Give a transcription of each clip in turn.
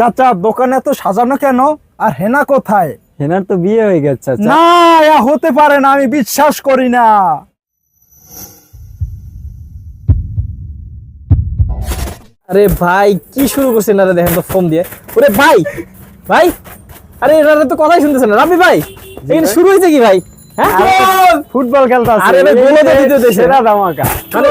চাচা দোকানে তো সাজানো কেন? আর হেনা কোথায়? হেনার তো বিয়ে হয়ে গেছে না হতে পারে না আমি বিশ্বাস করি না। আরে ভাই কি শুরু করছেন আরে দেখেন তো ফোন দিয়ে। ওরে ভাই ভাই আরে এরা তো কথাই শুনতেছেন না। রাবি ভাই এখানে শুরু হয়েছে কি ভাই? হ্যাঁ? ফুটবল খেলতে আছে আরে দিতে। সেরা ধামাকা। মানে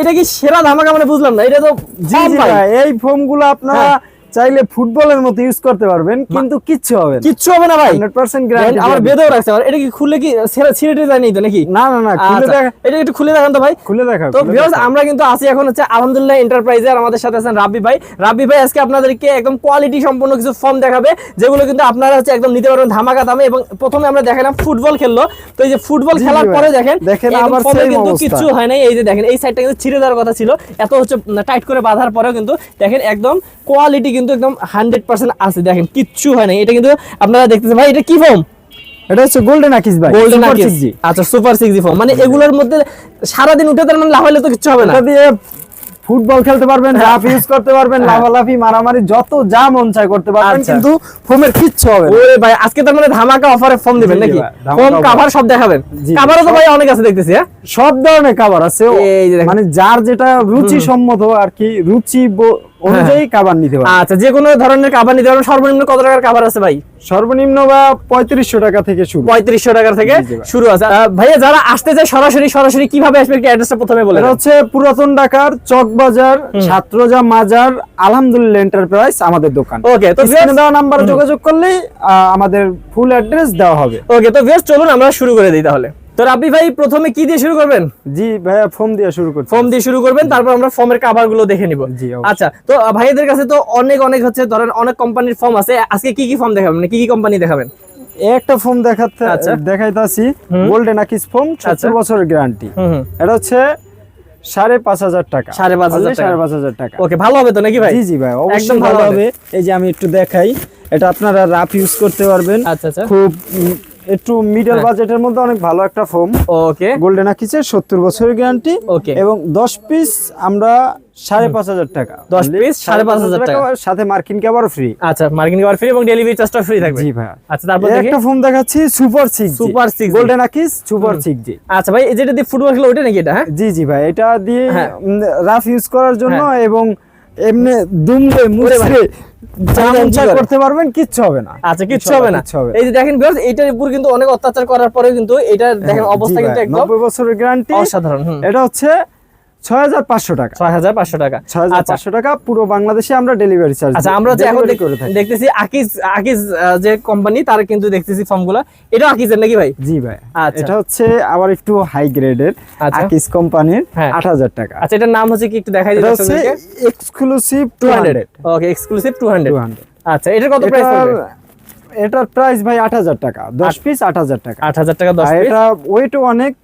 এটা কি সেরা ধামাকা মানে বুঝলাম না এটা তো জি ভাই। ভাই, এই ফোমগুলো আপনারা হ্যাঁ। চাইলে ফুটবলের মতো ইউজ করতে পারবেন কিন্তু কিচ্ছু হবে না। কিচ্ছু হবে না ভাই। হান্ড্রেড পার্সেন্ট দেখেন, আমার বেঁধেও রাখছে আমার এটা কি খুললে কি ছেড়ে ছিঁড়ে যায় নাই তো নাকি? না না না খুলে আচ্ছা, দেখা এটা একটু খুলে দেখান তো ভাই। খুলে দেখা তো ভিউয়ার্স আমরা কিন্তু আছি এখন হচ্ছে আলহামদুলিল্লাহ এন্টারপ্রাইজে আর আমাদের সাথে আছেন রাব্বি ভাই। রাব্বি ভাই আজকে আপনাদেরকে একদম কোয়ালিটি সম্পন্ন কিছু ফর্ম দেখাবে যেগুলো কিন্তু আপনারা হচ্ছে একদম নিতে পারবেন ধামাকা দামে এবং প্রথমে আমরা দেখালাম ফুটবল খেললো। তো এই যে ফুটবল খেলার পরে দেখেন দেখেন আবার ফর্মে কিন্তু। কিচ্ছু হয় নাই। এই যে দেখেন এই সাইডটা কিন্তু ছিঁড়ে দেওয়ার কথা ছিল। এত হচ্ছে টাইট করে বাঁধার পরেও কিন্তু দেখেন একদম কোয়ালিটি কিন্তু একদম হান্ড্রেড পার্সেন্ট আছে। দেখেন কিচ্ছু হয় নাই। এটা কিন্তু আপনারা দেখতেছেন। ভাই এটা কি ফর্ম এটা হচ্ছে গোল্ডেন আকিস ভাই। গোল্ডেন আকিস 6G আচ্ছা সুপার সিক্স জি ফর্ম মানে এগুলোর মধ্যে সারাদিন উঠে তার মানে লাভ হলে তো কিচ্ছু হবে না। ফুটবল খেলতে পারবেন হ্যাঁ। রাফ ইউজ করতে পারবেন লাফালাফি মারামারি যত যা মন চায় করতে পারবেন আচ্ছা। কিন্তু ফোমের কিচ্ছু হবে না। ওরে ভাই আজকে তার মানে ধামাকা অফারে ফর্ম দিবেন জি, জি নাকি? offer। কাভার সব দেখাবেন। জি, কাভারও তো ভাই অনেক আছে দেখতেছি হ্যাঁ? সব ধরনের খাবার আছে মানে যার যেটা রুচি সম্মত আর কি রুচি অনুযায়ী খাবার নিতে পারে আচ্ছা যে কোনো ধরনের কাভার নিতে পারবেন সর্বনিম্ন কত টাকার কাভার আছে ভাই? সর্বনিম্ন বা পঁয়ত্রিশশো টাকা থেকে শুরু। পঁয়ত্রিশশো টাকার থেকে। শুরু আছে। ভাইয়া যারা আসতে চায় সরাসরি সরাসরি কীভাবে আসবে একটু অ্যাড্রেসটা প্রথমে বলে হচ্ছে পুরাতন ঢাকার চকবাজার ছাত্রজা মাজার আলহামদুলিল্লাহ এন্টারপ্রাইজ আমাদের দোকান। ওকে তো স্ক্রিনে দেওয়া নাম্বারে যোগাযোগ করলেই আহ, আমাদের ফুল অ্যাড্রেস দেওয়া হবে। ওকে তো বেশ চলুন আমরা শুরু করে দিই তাহলে। তো রাব্বি ভাই প্রথমে কি দিয়ে শুরু করবেন? জি ভাইয়া ফোন দিয়ে শুরু করছি। ফর্ম দিয়ে শুরু করবেন তারপর আমরা ফর্মের কভারগুলো দেখে নিব। জি, আচ্ছা তো আহ, ভাইয়াদের কাছে তো অনেক অনেক হচ্ছে ধরেন অনেক কোম্পানির ফর্ম আছে। আজকে কি কি ফর্ম দেখাবেন? মানে কি কি কোম্পানি দেখাবেন? একটা ফোন দেখাতে আচ্ছা। দেখাইতাছি। গোল্ডেন আকিস আচ্ছা। সত্তর বছরের গ্যারান্টি এটা হচ্ছে সাড়ে পাঁচ হাজার টাকা। সাড়ে পাঁচ হাজার সাড়ে পাঁচ হাজার টাকা। ওকে ভালো হবে তো নাকি ভাই? জি জি ভাই একদম ভালো হবে। এই যে আমি একটু দেখাই এটা আপনারা রাফ ইউজ করতে পারবেন। আচ্ছা আচ্ছা। খুব একটু মিডল হ্যাঁ। বাজেটের মধ্যে অনেক ভালো একটা ফোম ওকে। গোল্ডেন আকিসের সত্তর বছরের গ্যারান্টি ওকে। এবং দশ পিস আমরা সাড়ে পাঁচ হাজার টাকা। 10 পিস সাড়ে পাঁচ হাজার টাকা। সাথে মার্কিন কাবার ফ্রি আচ্ছা মার্কিং কভার ফ্রি এবং ডেলিভারি চার্জটা ফ্রি থাকবে। জি ভাই আচ্ছা তারপর দেখি। একটা ফোন দেখাচ্ছি super six super 6G golden আকিস সুপার সিক্স জি আচ্ছা ভাই এই যেটা দিয়ে ফুটবল খেলা ওটা নাকি এটা হ্যাঁ? জি জি ভাই এটা দিয়ে হ্যাঁ। রাফ ইউজ করার জন্য হ্যাঁ। এবং এমনি দুমড়ে মুড়ে? করতে পারবেন কিচ্ছু হবে না আচ্ছা কিচ্ছু হবে না। এই যে দেখেন ভিউয়ার্স এটার উপর কিন্তু অনেক অত্যাচার করার পরে কিন্তু এটা দেখেন হ্যাঁ, অবস্থা কিন্তু একদম বছরের গ্যারান্টি অসাধারণ এটা হচ্ছে ছয় হাজার পাঁচশো টাকা। ছয় হাজার পাঁচশো টাকা। ছয় হাজার পাঁচশো টাকা পুরো বাংলাদেশে আমরা ডেলিভারি চার্জ আচ্ছা আমরা এখন দেখতেছি আকিজ আকিজ যে কোম্পানি তার কিন্তু দেখতেছি ফর্মগুলো এটা আকিজের নাকি ভাই? জি ভাই। আচ্ছা। এটা হচ্ছে আবার একটু হাই গ্রেডের। কোম্পানির। আট হাজার টাকা। আচ্ছা এটার নাম হচ্ছে কি একটু দেখাই এটা exclusive two hundred okay exclusive 200 two hundred আচ্ছা এটার কত প্রাইস এটার প্রাইস ভাই আট হাজার টাকা। দশ পিস আট হাজার টাকা। 8000 টাকা 10 আর পিস এটা ওয়েটও অনেক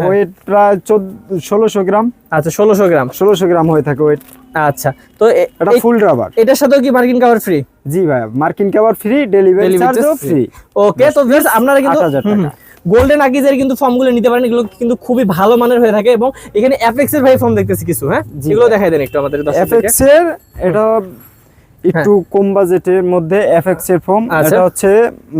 ওয়েট প্রায় চোদ্দ ষোলোশো গ্রাম। আচ্ছা 1600 গ্রাম। ষোলোশো গ্রাম হয়ে থাকে ওয়েট আচ্ছা তো এটা ফুল রাবার এটার সাথেও কি মার্কিন কভার ফ্রি জি ভাই মার্কিন কাবার ফ্রি ডেলিভারি চার্জও ফ্রি ওকে তো ভিউয়ার্স আপনারা কিন্তু 8000 টাকা। গোল্ডেন আকিজের কিন্তু ফর্মগুলো নিতে পারেন এগুলো কিন্তু খুবই ভালো মানের হয়ে থাকে এবং এখানে এফএক্স এর ভাই ফর্ম দেখতেছি কিছু হ্যাঁ? এগুলো দেখাই দেন একটু আমাদের দর্শকদেরকে। এফএক্স এর এটা একটু কম বাজেটের মধ্যে এফএক্স এর হ্যাঁ। আচ্ছা। এটা হচ্ছে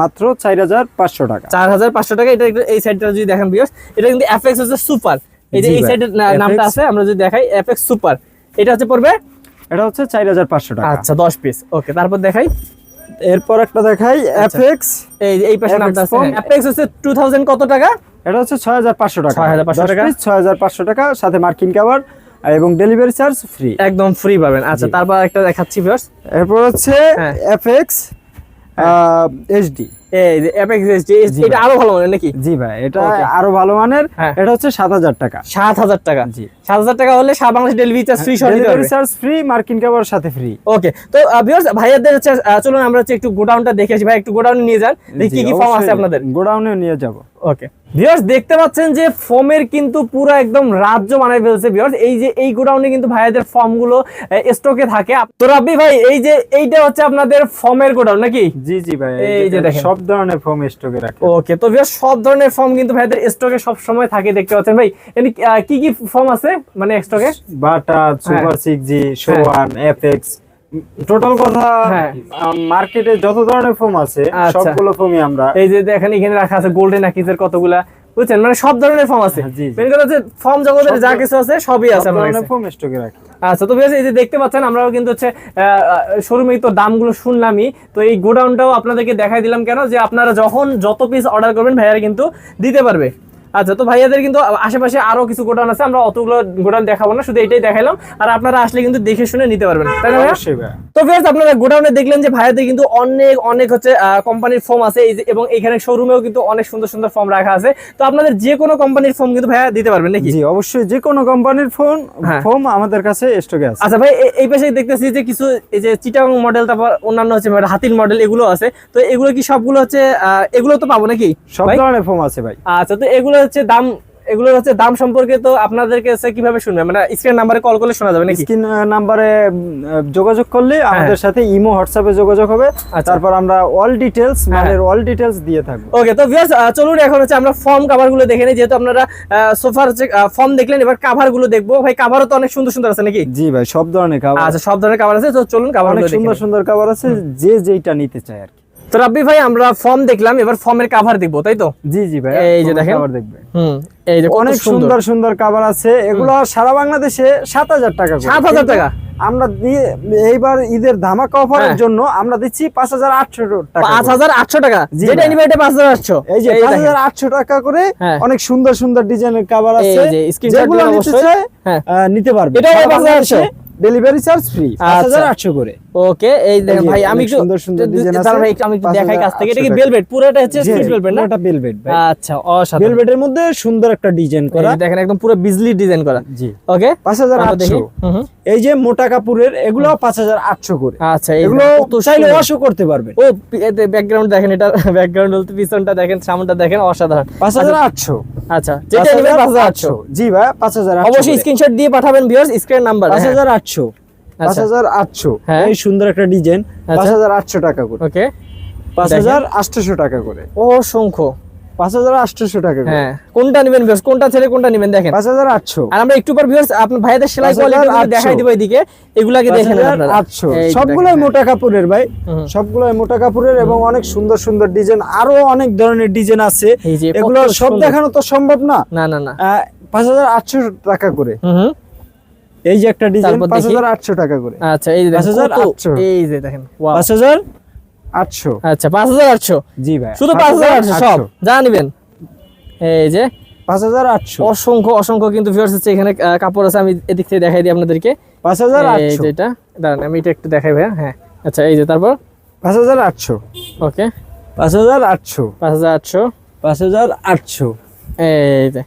মাত্র চার হাজার পাঁচশো টাকা। চার হাজার পাঁচশো টাকা এটা এই সাইডটা যদি দেখেন ভিউয়ার্স এটা কিন্তু এফএক্স হচ্ছে সুপার এই যে এই সাইডের নামটা আছে আমরা যদি দেখাই এফএক্স সুপার এটা হচ্ছে পড়বে? এটা হচ্ছে চার হাজার পাঁচশো টাকা। আচ্ছা দশ পিস ওকে তারপর দেখাই। এরপর একটা দেখাই আচ্ছা। এফএক্স এই যে এই পাশে নামটা আছে। এফএক্স হচ্ছে টু থাউজেন্ড কত টাকা? এটা হচ্ছে ছয় হাজার পাঁচশো টাকা। 6500 টাকা। ছয় হাজার পাঁচশো টাকা সাথে মার্কিন কাবার এবং ডেলিভারি চার্জ ফ্রি একদম ফ্রি পাবেন। আচ্ছা তারপর একটা দেখাচ্ছি ভিউয়ার্স এরপর হচ্ছে হ্যাঁ। এফএক্স এইচডি এই যে এফএক্স জি এটা ভাই। আরও ভালো নাকি? জি ভাই এটা Okay. আরও ভালো মানের। এটা হচ্ছে সাত হাজার টাকা। সাত হাজার টাকা। জি। সাত হাজার টাকা হলে সারা Bangladesh delivery charge free delivery charge free marking cover সাথে ফ্রি ওকে তো ভিউয়ার্স ভাইয়াদের চলুন আমরা হচ্ছে একটু গোডাউনটা দেখে আসি। ভাই একটু গোডাউনে নিয়ে যান। দেখি কি কি ফর্ম আছে আপনাদের। গোডাউনে নিয়ে যাব। ওকে ভিউয়ার্স দেখতে পাচ্ছেন যে ফর্মের কিন্তু পুরো একদম রাজ্য বানায় ফেলছে ভিউয়ার্স এই যে এই গোডাউনে কিন্তু ভাইয়াদের ফর্মগুলো স্টকে থাকে। তো রাব্বি ভাই এই যে এইটা হচ্ছে আপনাদের ফর্মের গোডাউন নাকি? জি জি ভাই এই এই যে যে দেখেন। সব ধরনের ফর্ম স্টকে রাখে। ওকে তো সব ধরনের ফর্ম কিন্তু ভাইদের স্টকে সব সময় থাকে দেখতে পাচ্ছেন ভাই। এমনি কি কি ফর্ম আছে মানে স্টকে বাটা সুপার সিক্স জি সোয়ান এফএক্স টোটাল কথা হ্যাঁ। মার্কেটে যত ধরনের ফোম আছে আচ্ছা। সবগুলো ফোমই আমরা এই যে দেখেন এখানে রাখা আছে গোল্ডেন আকিজের কতগুলা। বুঝছেন? মানে সব ধরনের ফর্ম আছে। হ্যাঁ। মেন কথা হচ্ছে ফর্ম জগতের যা কিছু আছে সবই আছে আমার কাছে। ফর্ম স্টকে রাখি। আচ্ছা তো এই যে দেখতে পাচ্ছেন আমরাও কিন্তু হচ্ছে শোরুমে তো দামগুলো শুনলামই। তো এই গোডাউনটাও আপনাদেরকে দেখাই দিলাম কেন? যে আপনারা যখন যত পিস অর্ডার করবেন ভাইয়ারা কিন্তু দিতে পারবে। আচ্ছা তো ভাইয়াদের কিন্তু আশেপাশে আরও কিছু গোডাউন আছে আমরা অতগুলো গোডাউন দেখাবো না শুধু এটাই দেখাইলাম। আর আপনারা আসলে কিন্তু দেখে শুনে নিতে পারবেন তাই না তো ফ্রেন্ডস আপনারা গোডাউনে দেখলেন যে ভাইয়াদের কিন্তু অনেক অনেক হচ্ছে কোম্পানির ফর্ম আছে এই যে- এবং এখানে শোরুমেও কিন্তু অনেক সুন্দর সুন্দর ফর্ম রাখা আছে। তো আপনাদের যে কোনো কোম্পানির ফর্ম কিন্তু ভাইয়া দিতে পারবেন নাকি? জি অবশ্যই যে কোনো কোম্পানির ফোন। ফোম আমাদের কাছে স্টকে আছে। আচ্ছা ভাই এই পাশে দেখতেছি যে কিছু এই যে চিটাগং মডেল তারপর অন্যান্য হচ্ছে মানে হাতির মডেল এগুলো আছে। তো এগুলো কি সবগুলো হচ্ছে আহ, এগুলো তো পাবো নাকি সব? ধরনের ফোম আছে ভাই। আচ্ছা তো এগুলো হচ্ছে দাম এগুলো হচ্ছে দাম সম্পর্কে তো আপনাদের কাছে কীভাবে শুনবে? মানে স্ক্রিন নাম্বারে কল করলে শোনা যাবে নাকি? স্ক্রিন নাম্বারে যোগাযোগ করলে আমাদের সাথে ইমো হোয়াটসঅ্যাপে যোগাযোগ হবে। হ্যাঁ। আচ্ছা। তারপর আমরা অল হ্যাঁ। মালের অল ডিটেলস দিয়ে থাকব। ওকে তো ভিউয়ার্স চলুন এখন হচ্ছে আমরা ফর্ম কভারগুলো দেখে নিই। যেহেতু আপনারা সোফার হচ্ছে ফর্ম দেখলেন এবার কাভারগুলো দেখব। ভাই কাভারও তো অনেক সুন্দর সুন্দর আছে নাকি? জি ভাই সব ধরনের খাবার আচ্ছা সব ধরনের কভার আছে তো চলুন কাভার অনেক সুন্দর সুন্দর কভার আছে যে যেটা নিতে চায় আর কি। তো রাব্বি ভাই আমরা ফর্ম দেখলাম এবার ফর্মের কাভার দেখব তাই তো জি জি ভাই এই যে দেখেন। খাবার দেখবে হুম এই যে অনেক সুন্দর সুন্দর খাবার আছে এগুলো সারা বাংলাদেশে সাত হাজার টাকা করে। 7,000 টাকা? আমরা দিয়ে এইবার ঈদের ধামাকা অফারের হ্যাঁ। জন্য আমরা দিচ্ছি পাঁচ হাজার আটশো টাকা পাঁচ করে। হাজার আটশো টাকা যেটা। নিবে এটা পাঁচ হাজার আটশো এই যে পাঁচ হাজার আটশো টাকা করে হ্যাঁ। অনেক সুন্দর সুন্দর ডিজাইনের খাবার আছে এই যে নিতে চায় হ্যাঁ। নিতে পারবে সারা 5,800 বাংলাদেশে ডেলিভারি চার্জ ফ্রি পাঁচ হাজার আচ্ছা। আটশো করে ওকে এই দেখেন ভাই আমি সুন্দর সুন্দর ডিজাইন আছে। ভাই আমি একটু দেখাই কাছ থেকে। এটা কি 5,800 বেলভেট পুরোটা হচ্ছে সুইট বেলভেট না? এটা বেলভেট ভাই। আচ্ছা অসাধারণ। বেলভেটের মধ্যে সুন্দর একটা ডিজাইন করা। দেখেন একদম পুরো বিজলি ডিজাইন করা। জি। ওকে? পাঁচ হাজার তারপর দেখি। আটশো। হুম হুম। এই যে মোটা কাপড়ের এগুলো পাঁচ হাজার আটশো করে। আচ্ছা এগুলো কত চাইলে। ওয়াশও করতে পারবেন। ও এতে ব্যাকগ্রাউন্ড দেখেন এটা ব্যাকগ্রাউন্ড বলতে পিছনটা দেখেন সামনটা দেখেন অসাধারণ। পাঁচ হাজার আটশো। আচ্ছা যেটা নেবেন পাঁচ হাজার আটশো। জি ভাই পাঁচ হাজার অবশ্যই স্ক্রিনশট দিয়ে পাঠাবেন ভিউয়ার্স স্ক্রিন নাম্বার পাঁচ হাজার আটশো। পাঁচ হাজার আটশো। হ্যাঁ। সুন্দর একটা ডিজাইন। আচ্ছা। পাঁচ হাজার আটশো টাকা করে। ওকে। পাঁচ হাজার আটশোশো টাকা করে। অসংখ্য। পাঁচ হাজার আটশোশো টাকা করে। হ্যাঁ। কোনটা নেবেন কোনটা ছেড়ে কোনটা নেবেন? দেখেন। পাঁচ হাজার আটশো। আর আমরা একটু পর ভিউয়ার্স আপনার ভাইদের সেলাই কোয়ালিটি দেখাই দিব এদিকে। এগুলাকে দেখেন আটশো। সবগুলোই মোটা কাপড়ের ভাই। সবগুলোই মোটা কাপড়ের এবং অনেক সুন্দর সুন্দর ডিজাইন। আরও অনেক ধরনের ডিজাইন আছে। এগুলো সব দেখানো তো সম্ভব না। না না না। পাঁচ হাজার আটশো টাকা করে। এই যে একটা ডিজাইন তারপর পাঁচ দেখি। হাজার আটশো টাকা করে আচ্ছা এই যে 5,800 এই যে দেখেন ওয়াও পাঁচ হাজার আটশো আচ্ছা পাঁচ হাজার আটশো জি ভাই শুধু পাঁচ হাজার আটশো সব যা নিবেন এই যে পাঁচ হাজার আটশো অসংখ্য অসংখ্য কিন্তু ভিউয়ার্স আছে এখানে কাপড় আছে আমি এদিক থেকে দেখাই দিই আপনাদেরকে পাঁচ হাজার এই আটশো যেটা দাঁড়ান আমি এটা একটু দেখাই ভাইয়া হ্যাঁ আচ্ছা এই যে তারপর পাঁচ হাজার আটশো ওকে পাঁচ হাজার আটশো পাঁচ হাজার আটশো পাঁচ হাজার আটশো এই যে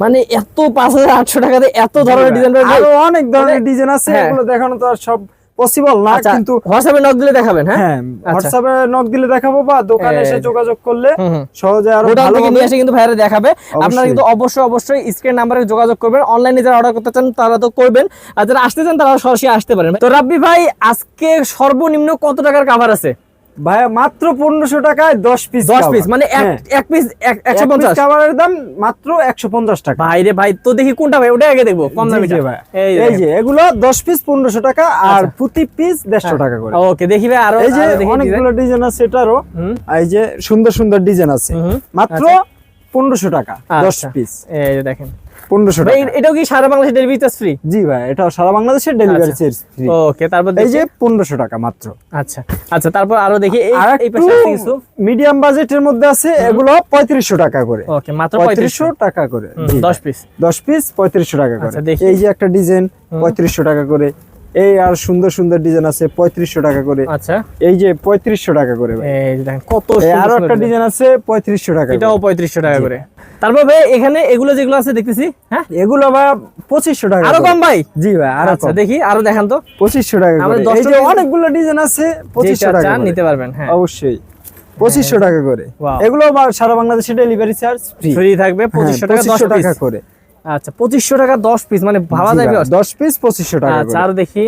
মানে এত পাঁচ হাজার আটশো টাকাতে এত ধরনের ডিজাইন আরও অনেক ধরনের মানে- ডিজাইন আছে হ্যাঁ। এগুলো দেখানো তো আর সব পসিবল না আচ্ছা কিন্তু হোয়াটসঅ্যাপে নক দিলে দেখাবেন হ্যাঁ? হ্যাঁ আচ্ছা। হোয়াটসঅ্যাপে নক দিলে দেখাবো বা দোকানে এসে যোগাযোগ করলে সহজে আরও ভালো থেকে নিয়ে এসে কিন্তু ভাইরা দেখাবে। আপনারা কিন্তু অবশ্যই অবশ্যই স্ক্রিন নাম্বারে যোগাযোগ করবেন। অনলাইনে যারা অর্ডার করতে চান তারা তো করবেন। আর যারা আসতে চান তারা সরাসরি আসতে পারেন। তো রাব্বি ভাই আজকে সর্বনিম্ন কত টাকার কাভার আছে? ভাই মাত্র পনেরোশো টাকায় দশ পিস দশ পিস মানে এক পিস একশো পঞ্চাশ। দাম মাত্র একশো পঞ্চাশ টাকা। ভাই রে ভাই তো দেখি কোনটা ভাই? ওটা আগে দেখব কম দামি ভাই। এই যে এগুলো দশ পিস পনেরোশো টাকা আর আচ্ছা। প্রতি পিস দেড়শো টাকা করে। ওকে দেখি ভাই আরও এই যে অনেকগুলো ডিজাইন আছে এটারও। এই যে সুন্দর সুন্দর ডিজাইন আছে। মাত্র পনেরোশো টাকা দশ আচ্ছা। পিস এই দেখেন। পনেরোশো ভাই টাকা। এটাও কি সারা বাংলাদেশ ডেলিভারি চার্জ ফ্রি জি ভাই এটা সারা বাংলাদেশের ডেলিভারি আচ্ছা। চার্জ ফ্রি ওকে তারপর এই যে পনেরোশো টাকা মাত্র। আচ্ছা আচ্ছা তারপর আরও দেখি। এই এই পাশে কিছু? মিডিয়াম বাজেটের মধ্যে আছে এগুলো পঁয়ত্রিশশো টাকা করে। ওকে মাত্র পঁয়ত্রিশশো টাকা করে। জি দশ পিস দশ পিস পঁয়ত্রিশশো টাকা করে। আচ্ছা, এই যে একটা ডিজাইন পঁয়ত্রিশশো টাকা করে। এই আর সুন্দর সুন্দর ডিজাইন আছে পঁয়ত্রিশশো টাকা করে। আচ্ছা। এই যে পঁয়ত্রিশশো টাকা করে কত আরও একটা ডিজাইন। আছে পঁয়ত্রিশশো টাকা এটাও পঁয়ত্রিশশো টাকা করে। তারপর ভাই এখানে এগুলো যেগুলো আছে দেখতেছি হ্যাঁ? এগুলো ভাই পঁচিশশো টাকা আরও কম ভাই? জি ভাই আরও আচ্ছা দেখি আরও দেখান তো। পঁচিশশো টাকা এই যে অনেকগুলো ডিজাইন আছে পঁচিশশো টাকা নিতে পারবেন হ্যাঁ। অবশ্যই। পঁচিশশো টাকা করে। এগুলো বা- সারা বাংলাদেশে ডেলিভারি চার্জ ফ্রি ফ্রি থাকবে পঁচিশশো টাকা টাকা করে। আচ্ছা পঁচিশশো টাকা দশ পিস মানে ভাবা যায় দশ পিস পঁচিশশো টাকা আচ্ছা আরও দেখি।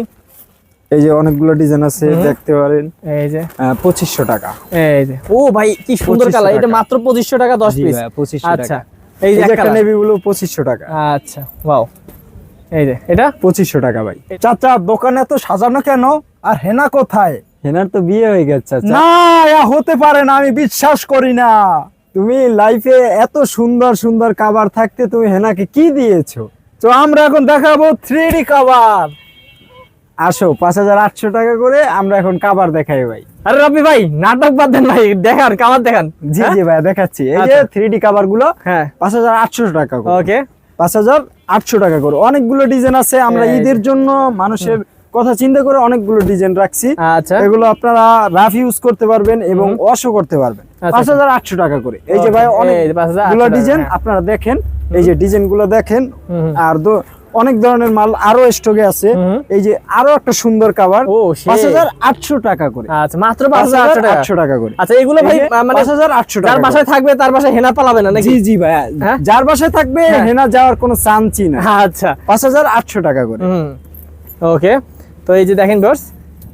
এই যে অনেকগুলো ডিজাইন আছে দেখতে পারেন। এই যে। পঁচিশশো টাকা। এই যে। ও ভাই কি সুন্দর কালার এটা মাত্র পঁচিশশো টাকা দশ পিস ভাই, 2500 আচ্ছা এই যে একটা নেভি গুলো পঁচিশশো টাকা। আচ্ছা ওয়াও এই যে এটা? পঁচিশশো টাকা ভাই। চাচা দোকানে এত সাজানো কেন? আর হেনা কোথায়? হেনার তো বিয়ে হয়ে গেছে চাচা। না হতে পারে না আমি বিশ্বাস করি না। তুমি লাইফে এত সুন্দর সুন্দর কাবার থাকতে তুমি হেনাকে কি দিয়েছ? তো আমরা এখন দেখাবো থ্রি ডি কাভার আসো পাঁচ হাজার আটশো টাকা করে আমরা এখন কাবার দেখাই ভাই। আরে রবি ভাই নাটক বাদ দেন ভাই দেখান কাবার দেখান। জি হ্যাঁ? জি ভাই দেখাচ্ছি। এই যে। থ্রি ডি কাবারগুলো হ্যাঁ। পাঁচ হাজার আটশো টাকা ওকে পাঁচ হাজার আটশো টাকা করে। অনেকগুলো ডিজাইন আছে আমরা ঈদের জন্য মানুষের কথা চিন্তা করে অনেকগুলো ডিজাইন রাখছি। আচ্ছা। এগুলো আপনারা রাফ ইউজ করতে পারবেন এবং অশও করতে পারবেন। আচ্ছা, পাঁচ হাজার আটশো টাকা করে। এই যে ভাই এই অনেক যে 5,800 গুলো টাকা, ডিজাইন হ্যাঁ। আপনারা দেখেন এই যে ডিজাইনগুলো দেখেন। আর অনেক ধরনের মাল আরও স্টকে আছে। এই যে আরও একটা সুন্দর কাভার সেই। পাঁচ হাজার আটশো টাকা করে। আচ্ছা মাত্র পাঁচ হাজার আটশো টাকা। করে। আচ্ছা এগুলো ভাই মানে পাঁচ হাজার আটশো টাকা করে। বাসায় থাকবে তার বাসায় হেনা পালাবে না নাকি? জি জি ভাই হ্যাঁ? যার বাসায় থাকবে হ্যাঁ। হেনা যাওয়ার কোনো চান্সই না আচ্ছা। পাঁচ হাজার আটশো টাকা করে। ওকে। তো এই যে দেখেন বস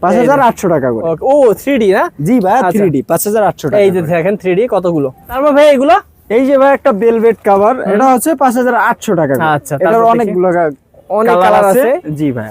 পাঁচ হাজার আটশো টাকা করে। ও থ্রি ডি না? জি ভাই আচ্ছা। থ্রি ডি পাঁচ হাজার আটশো টাকা এই যে দেখেন থ্রি ডি কতগুলো? তারপর ভাই এগুলো? এই যে ভাই একটা বেলভেট কাভার এটা হচ্ছে পাঁচ হাজার আটশো টাকা আচ্ছা, এটার অনেকগুলো অনেক কালার আছে? জি ভাই।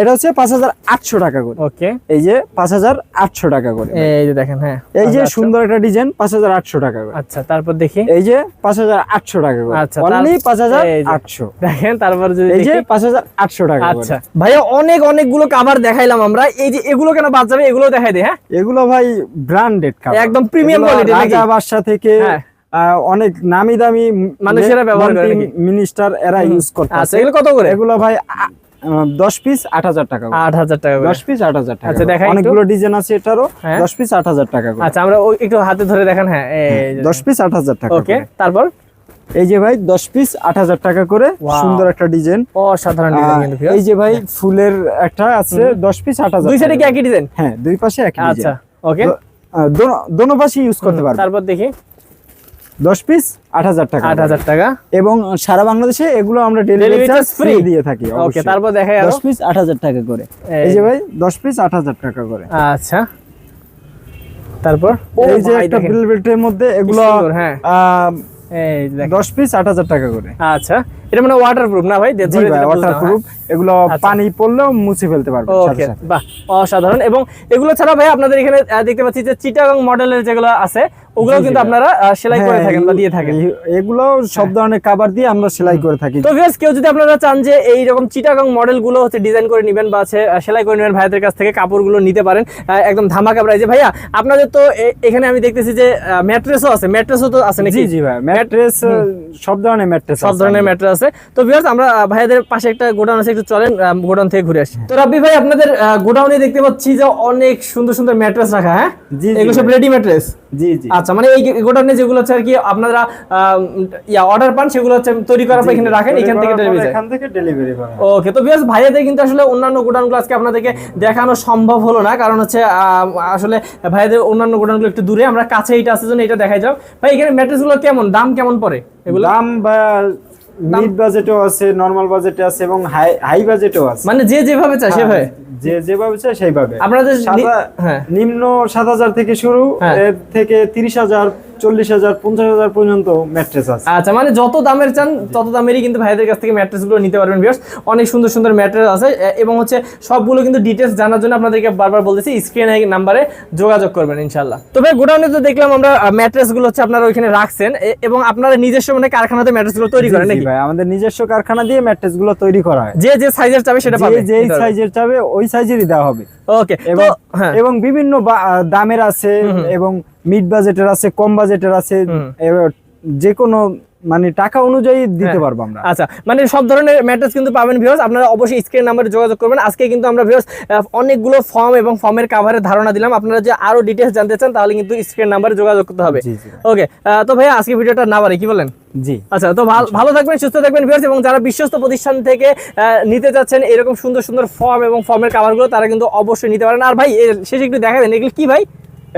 এটা হচ্ছে পাঁচ হাজার আটশো টাকা করে। ওকে। এই যে পাঁচ হাজার আটশো টাকা করে। এই যে দেখেন হ্যাঁ। এই যে আচ্ছা, সুন্দর একটা ডিজাইন পাঁচ হাজার আটশো টাকা করে। আচ্ছা তারপর দেখি। এই যে পাঁচ হাজার আটশো টাকা করে। আচ্ছা, অনলি যে। আটশো। দেখেন তারপর যদি এই যে দেখি। পাঁচ হাজার আটশো টাকা করে। আচ্ছা। ভাইয়া অনেক অনেকগুলো কাভার দেখাইলাম আমরা। এই যে এগুলো কেন বাদ যাবে? এগুলো দেখাই দে হ্যাঁ। এগুলো ভাই ব্র্যান্ডেড একদম প্রিমিয়াম নাকি? রাজা বাদশা থেকে হ্যাঁ। অনেক নামি দামি মানুষেরা ব্যবহার করে মিনিস্টার এরা ইউজ করতে আচ্ছা এগুলো কত করে? এগুলো ভাই দশ পিস আট হাজার টাকা আট হাজার টাকা দশ পিস আট হাজার টাকা আচ্ছা, একটু। অনেকগুলো ডিজাইন আছে এটারও হ্যাঁ। দশ পিস আট হাজার টাকা আচ্ছা আমরা একটু হাতে ধরে দেখেন হ্যাঁ দশ পিস আট হাজার টাকা ওকে তারপর? এই যে ভাই দশ পিস আট হাজার টাকা করে সুন্দর একটা ডিজাইন অসাধারণ ডিজাইন এই যে ভাই ফুলের একটা আছে দশ পিস আট হাজার দুই সাইডে কি একই ডিজাইন হ্যাঁ দুই পাশে একই আচ্ছা ওকে। দোনো পাশে ইউজ করতে পারবে। তারপর দেখি। দশ পিস আট হাজার টাকা আট। হাজার টাকা। এবং সারা বাংলাদেশে এগুলো আমরা ডেলিভারি চার্জ ফ্রি দিয়ে থাকি ওকে তারপর দশ পিস আট হাজার টাকা করে। এই যে ভাই দশ পিস আট হাজার টাকা করে। আচ্ছা। তারপর? এই যে একটা মধ্যে এগুলো হ্যাঁ। আহ, এই যে দেখেন। দশ পিস আট হাজার টাকা করে। আচ্ছা। এটা মানে ওয়াটারপ্রুফ না ভাই? জি ধরে ভাই যেটা বুঝলাম, ওয়াটার প্রুফ এগুলো আচ্ছা। পানি পড়লেও মুছে ফেলতে পারবে হ্যাঁ? ওকে বাহ অসাধারণ। এবং এগুলো ছাড়া ভাই আপনাদের এখানে দেখতে পাচ্ছি যে চিটাগং মডেলের যেগুলো আছে ওগুলো কিন্তু আপনারা সেলাই করে হ্যাঁ, থাকেন বা দিয়ে থাকেন। এগুলো সব ধরনের কাবার দিয়ে আমরা সেলাই করে থাকি। তো ভিউয়ার্স কেউ যদি আপনারা চান যে এই রকম চিটাগং মডেলগুলো হচ্ছে ডিজাইন করে নেবেন বা আহ, সেলাই করে নেবেন ভাইদের কাছ থেকে কাপড়গুলো নিতে পারেন একদম ধামাকা প্রাইজে ভাইয়া আপনাদের তো এখানে আমি দেখতেছি যে ম্যাট্রেসও আছে ম্যাট্রেসও তো আছে নাকি? জি জি ভাই ম্যাট্রেস সব ধরনের ম্যাট্রেস সব ধরনের ম্যাট্রেস আছে। তো ভিউয়ার্স আমরা আহ, ভাইয়াদের পাশে একটা গোডাউন আছে একটু চলেন গোডাউন থেকে ঘুরে আসি। তো রাব্বি ভাই আপনাদের গোডাউনে দেখতে পাচ্ছি যে অনেক সুন্দর সুন্দর ম্যাট্রেস রাখা হ্যাঁ? জি, জি এগুলো সব রেডি ম্যাট্রেস জি জি। আচ্ছা মানে এই গোডাউনে যেগুলো হচ্ছে আর কি আপনারা ইয়া অর্ডার পান সেগুলো হচ্ছে তৈরি করার পর এখানে রাখেন এখান থেকে ডেলিভারি এখান থেকে ডেলিভারি হয়। ওকে তো বিয়াস ভাইয়াদের কিন্তু আসলে অন্যান্য গোডাউনগুলো আজকে আপনাদেরকে দেখানো সম্ভব হলো না কারণ হচ্ছে আহ, আসলে ভাইয়াদের অন্যান্য গোডাউনগুলো একটু দূরে আমরা কাছে এটা আছে জন্য এটা দেখাই যাও ভাই এখানে ম্যাট্রেসগুলো কেমন? দাম কেমন পড়ে এগুলো? দাম বা মিড বাজেটও আছে নরমাল বাজেটে আছে এবং হাই হাই বাজেটও আছে মানে যে যেভাবে চায় সেভাবে যে যেভাবে চায় সেইভাবে আপনাদের হ্যাঁ। নিম্ন সাত হাজার থেকে শুরু হ্যাঁ। এর থেকে তিরিশ হাজার চল্লিশ হাজার পঞ্চাশ হাজার পর্যন্ত ম্যাট্রেস আছে। আচ্ছা মানে যত দামের চান তত দামেরই কিন্তু ভাইদের কাছ থেকে ম্যাট্রেসগুলো নিতে পারবেন ভিউয়ার্স অনেক সুন্দর সুন্দর ম্যাট্রেস আছে এবং হচ্ছে সবগুলো কিন্তু ডিটেলস জানার জন্য আপনাদেরকে বারবার বলতেছি স্ক্রিনে নাম্বারে যোগাযোগ করবেন ইনশাআল্লাহ। তবে গোডাউনে তো দেখলাম আমরা ম্যাট্রেসগুলো হচ্ছে আপনারা ওইখানে রাখছেন এবং আপনারা নিজস্ব মানে কারখানাতে ম্যাট্রেসগুলো তৈরি করেন নাকি? ভাই আমাদের নিজস্ব কারখানা দিয়ে ম্যাট্রেসগুলো তৈরি করা হয়। যে যে সাইজের চাবে সেটা পাবে যে সাইজের চাবে ওই সাইজেরই দেওয়া হবে। ওকে এবং হ্যাঁ। বিভিন্ন বা- দামের আছে এবং মিড বাজেটের আছে কম বাজেটের আছে যে কোনো মানে টাকা অনুযায়ী দিতে হ্যাঁ। পারব আমরা। আচ্ছা মানে সব ধরনের ম্যাট্রেস কিন্তু পাবেন ভিউয়ার্স আপনারা অবশ্যই স্ক্রিন নাম্বারে যোগাযোগ করবেন। আজকে কিন্তু আমরা ভিউয়ার্স অনেকগুলো ফর্ম এবং ফর্মের কাভারের ধারণা দিলাম। আপনারা যে আরও ডিটেলস জানতে চান তাহলে কিন্তু স্ক্রিন নাম্বারে যোগাযোগ করতে হবে। ওকে তো ভাইয়া আজকে ভিডিওটা না বাড়ি কি বলেন? জি। আচ্ছা তো ভালো থাকবেন সুস্থ থাকবেন ভিউয়ার্স এবং যারা বিশ্বস্ত প্রতিষ্ঠান থেকে নিতে যাচ্ছেন এরকম সুন্দর সুন্দর ফর্ম এবং ফর্মের কাভারগুলো তারা কিন্তু অবশ্যই নিতে পারেন। আর ভাই শেষে একটু দেখা দেন এগুলো কি ভাই?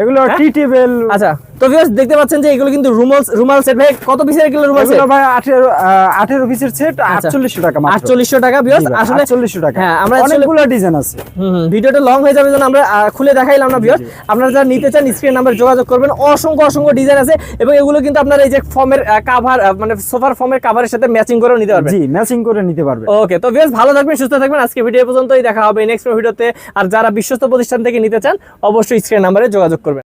এগুলো হ্যাঁ? টি টেবিল আচ্ছা তো ভিউয়ার্স দেখতে পাচ্ছেন যে এগুলো কিন্তু রুমাল রুমাল সেট ভাই কত পিসের এগুলো রুমাল সেট ভাই আঠেরো আহ, আঠেরো পিসের সেট আটচল্লিশশো টাকা মাত্র। আটচল্লিশশো টাকা ভিউয়ার্স আসলে আটচল্লিশশো টাকা। হ্যাঁ আমরা অনেকগুলো ডিজাইন আছে। হুম ভিডিওটা লং হয়ে যাবে জন্য আমরা খুলে দেখাইলাম না ভিউয়ার্স আপনারা যারা নিতে চান স্ক্রিন নাম্বার যোগাযোগ করবেন। অসংখ্য অসংখ্য ডিজাইন আছে এবং এগুলো কিন্তু আপনার এই যে ফর্মের কাভার মানে সোফার ফর্মের কাভারের সাথে ম্যাচিং করেও নিতে পারবেন। জি ম্যাচিং করে নিতে পারবে ওকে তো বেশ ভালো থাকবেন সুস্থ থাকবেন। আজকে ভিডিও পর্যন্তই দেখা হবে নেক্সট ভিডিওতে আর যারা বিশ্বস্ত প্রতিষ্ঠান থেকে নিতে চান অবশ্যই স্ক্রিন নাম্বারে যোগাযোগ করবেন।